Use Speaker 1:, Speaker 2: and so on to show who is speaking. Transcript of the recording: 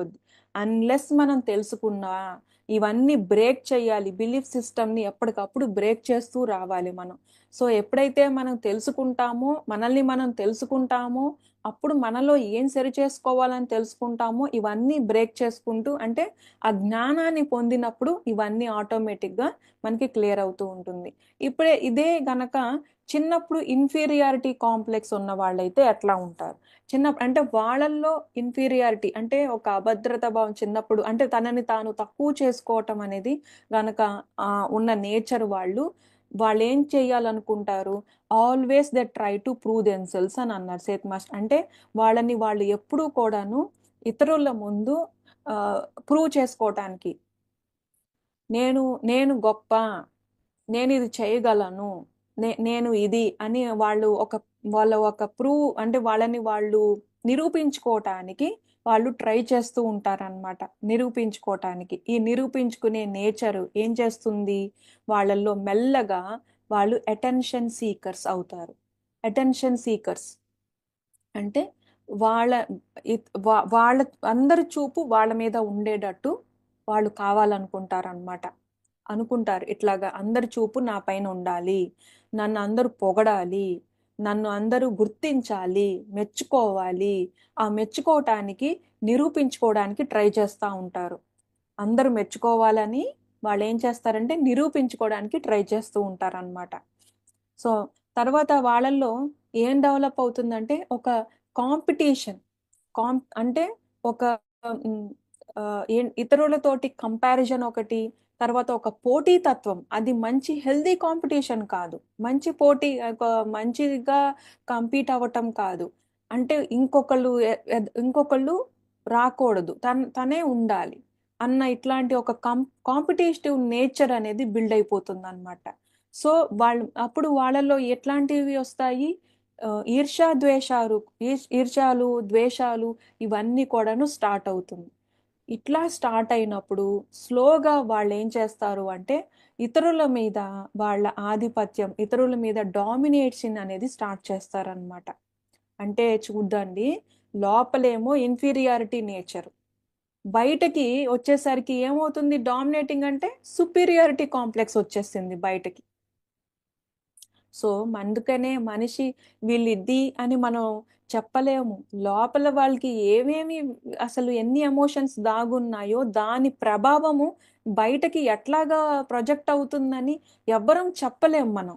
Speaker 1: కొద్దీ అన్లెస్ మనం తెలుసుకున్నా ఇవన్నీ బ్రేక్ చేయాలి బిలీఫ్ సిస్టమ్ని ఎప్పటికప్పుడు బ్రేక్ చేస్తూ రావాలి మనం. సో ఎప్పుడైతే మనం తెలుసుకుంటామో మనల్ని మనం తెలుసుకుంటామో అప్పుడు మనలో ఏం సరి చేసుకోవాలని తెలుసుకుంటామో ఇవన్నీ బ్రేక్ చేసుకుంటూ అంటే ఆ జ్ఞానాన్ని పొందినప్పుడు ఇవన్నీ ఆటోమేటిక్గా మనకి క్లియర్ అవుతూ ఉంటుంది. ఇప్పుడే ఇదే గనక చిన్నప్పుడు ఇన్ఫీరియారిటీ కాంప్లెక్స్ ఉన్న వాళ్ళైతే ఎట్లా ఉంటారు? చిన్న అంటే వాళ్ళల్లో ఇన్ఫీరియారిటీ అంటే ఒక అభద్రత భావం చిన్నప్పుడు అంటే తనని తాను తక్కువ చేసుకోవటం అనేది గనక ఉన్న నేచర్ వాళ్ళు వాళ్ళు ఏం చేయాలనుకుంటారు? Always they try to prove themselves అని అన్నారు సేత్ మాస్టర్. అంటే వాళ్ళని వాళ్ళు ఎప్పుడూ కూడాను ఇతరుల ముందు ప్రూవ్ చేసుకోవటానికి నేను నేను గొప్ప నేను ఇది చేయగలను నే నేను ఇది అని వాళ్ళు ఒక వాళ్ళ ఒక ప్రూవ్ అంటే వాళ్ళని వాళ్ళు నిరూపించుకోవటానికి వాళ్ళు ట్రై చేస్తూ ఉంటారనమాట నిరూపించుకోవటానికి ఈ నిరూపించుకునే నేచరు ఏం చేస్తుంది? వాళ్ళల్లో మెల్లగా వాళ్ళు అటెన్షన్ సీకర్స్ అవుతారు. అటెన్షన్ సీకర్స్ అంటే వాళ్ళ వా- వాళ్ళ అందరి చూపు వాళ్ళ మీద ఉండేటట్టు వాళ్ళు కావాలనుకుంటారనమాట అనుకుంటారు. ఇట్లాగా అందరి చూపు నా పైన ఉండాలి. నన్ను అందరూ పొగడాలి. నన్ను అందరూ గుర్తించాలి మెచ్చుకోవాలి. ఆ మెచ్చుకోవటానికి నిరూపించుకోవడానికి ట్రై చేస్తూ ఉంటారు. అందరూ మెచ్చుకోవాలని వాళ్ళు ఏం చేస్తారంటే నిరూపించుకోవడానికి ట్రై చేస్తూ ఉంటారన్నమాట. సో తర్వాత వాళ్ళల్లో ఏం డెవలప్ అవుతుందంటే ఒక కాంపిటీషన్. కాం అంటే ఒక ఇతరులతోటి కంపారిజన్ ఒకటి తర్వాత ఒక పోటీతత్వం అది మంచి హెల్దీ కాంపిటీషన్ కాదు. మంచి పోటీ ఒక మంచిగా కంపీట్ అవ్వటం కాదు. అంటే ఇంకొకళ్ళు ఇంకొకళ్ళు రాకూడదు. తన తనే ఉండాలి అన్న ఇట్లాంటి ఒక కం కాంపిటేటివ్ నేచర్ అనేది బిల్డ్ అయిపోతుంది అనమాట సో వాళ్ళు అప్పుడు వాళ్ళలో ఎట్లాంటివి వస్తాయి? ఈర్షా ఈర్ష్య ద్వేషాలు ఈర్ష్- ఈర్ష్యాలు ద్వేషాలు ఇవన్నీ కూడాను స్టార్ట్ అవుతుంది. ఇట్లా స్టార్ట్ అయినప్పుడు స్లోగా వాళ్ళు ఏం చేస్తారు అంటే ఇతరుల మీద వాళ్ళ ఆధిపత్యం ఇతరుల మీద డామినేషన్ అనేది స్టార్ట్ చేస్తారనమాట అంటే చూడండి లోపలేమో ఇన్ఫీరియారిటీ నేచర్. బయటకి వచ్చేసరికి ఏమవుతుంది? డామినేటింగ్ అంటే సుపీరియారిటీ కాంప్లెక్స్ వచ్చేసింది బయటకి. సో అందుకనే మనిషి వీళ్ళిద్ది అని మనం చెప్పలేము. లోపల వాళ్ళకి ఏమేమి అసలు ఎన్ని ఎమోషన్స్ దాగున్నాయో దాని ప్రభావము బయటకి ఎట్లాగా ప్రొజెక్ట్ అవుతుందని ఎవ్వరం చెప్పలేము మనం.